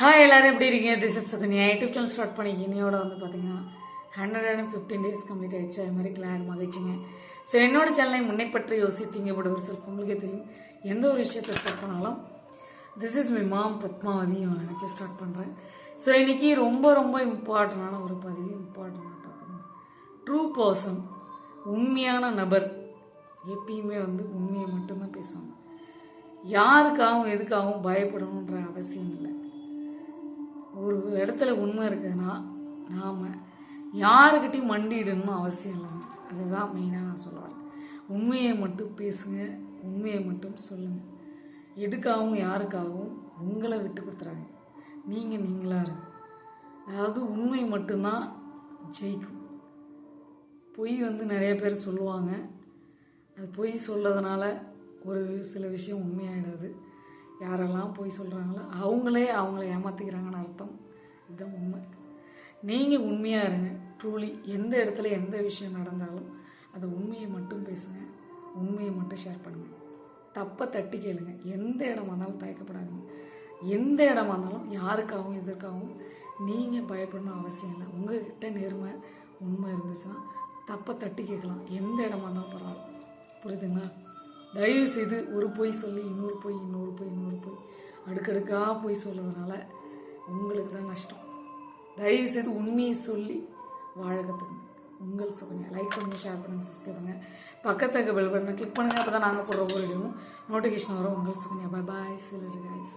Hi எல்லோரும் எப்படி இருக்கீங்க? This is Sukanya YouTube channel start பண்ணி இன்னையோட வந்து பார்த்தீங்கன்னா hundred and fifteen days complete ஆகிடுச்சு அது மாதிரி கிளாட் மகிழ்ச்சிங்க. ஸோ என்னோட சேனலை முன்னை பற்றி யோசித்தீங்க பட் ஒரு செல்ஃப் உங்களுக்கே தெரியும். எந்த ஒரு விஷயத்தை ஸ்டார்ட் பண்ணாலும் this is my mom Padmavathi நினச்சி ஸ்டார்ட் பண்ணுறேன் ஸோ இன்னைக்கு ரொம்ப ரொம்ப இம்பார்ட்டண்டான ஒரு பதிவு இம்பார்ட்டண்டான டாபிக் ட்ரூ பர்சன் உண்மையான நபர் எப்பயுமே வந்து உண்மையை மட்டும்தான் பேசுவாங்க. யாருக்காகவும் எதுக்காகவும் பயப்படணுன்ற அவசியம் இல்லை. ஒரு இடத்துல உண்மை இருக்குதுன்னா நாம் யாருக்கிட்டையும் மண்டிடணும்னு அவசியம் இல்லைங்க. அதுதான் மெயினாக நான் சொல்லுவார் உண்மையை மட்டும் பேசுங்க உண்மையை மட்டும் சொல்லுங்கள் எதுக்காகவும் யாருக்காகவும் உங்களை விட்டு கொடுத்துறாங்க. நீங்கள் நீங்களாக இருங்க. அதாவது உண்மை மட்டும்தான் ஜெயிக்கும். பொய் வந்து நிறைய பேர் சொல்லுவாங்க. அது பொய் சொல்கிறதுனால ஒரு சில விஷயம் உண்மையாகிடாது யாரெல்லாம் பொய் சொல்கிறாங்களோ அவங்களே அவங்கள ஏமாற்றிக்கிறாங்கன்னு அர்த்தம். இதுதான் உண்மை. நீங்கள் உண்மையாக இருங்க. ட்ரூலி எந்த இடத்துல எந்த விஷயம் நடந்தாலும் அதை உண்மையை மட்டும் பேசுங்க. உண்மையை மட்டும் ஷேர் பண்ணுங்கள் தப்பை தட்டி கேளுங்க. எந்த இடமா இருந்தாலும் தயக்கப்படாதீங்க. எந்த இடமா இருந்தாலும் யாருக்காகவும் எதற்காகவும் நீங்கள் பயப்படணும் அவசியம் இல்லை. உங்கள்கிட்ட நேர்மை உண்மை இருந்துச்சுன்னா தப்பை தட்டி கேட்கலாம். எந்த இடமா இருந்தாலும் பரவாயில்ல. புரியுதுங்களா? தயவு செய்து ஒரு பொய் சொல்லி இன்னொரு பொய் இன்னொரு பொய் இன்னொரு பொய். அடுக்கடுக்காக பொய் சொல்கிறதுனால உங்களுக்கு தான் நஷ்டம். தயவு செய்து உண்மையை சொல்லி வாழ கற்றுக்குங்க உங்கள் சுகன்யா. லைக் பண்ணுங்கள் ஷேர் பண்ணுங்கள் சப்ஸ்கிரைப் பண்ணுங்கள் பக்கத்துக்கு பெல் பட்டனை கிளிக் பண்ணுங்கள் அப்போ தான் நாங்கள் போடுற ஒரு நோட்டிஃபிகேஷன் வரும். உங்கள் சுகன்யா. பாய் பாய் சிலர் காய்ஸ்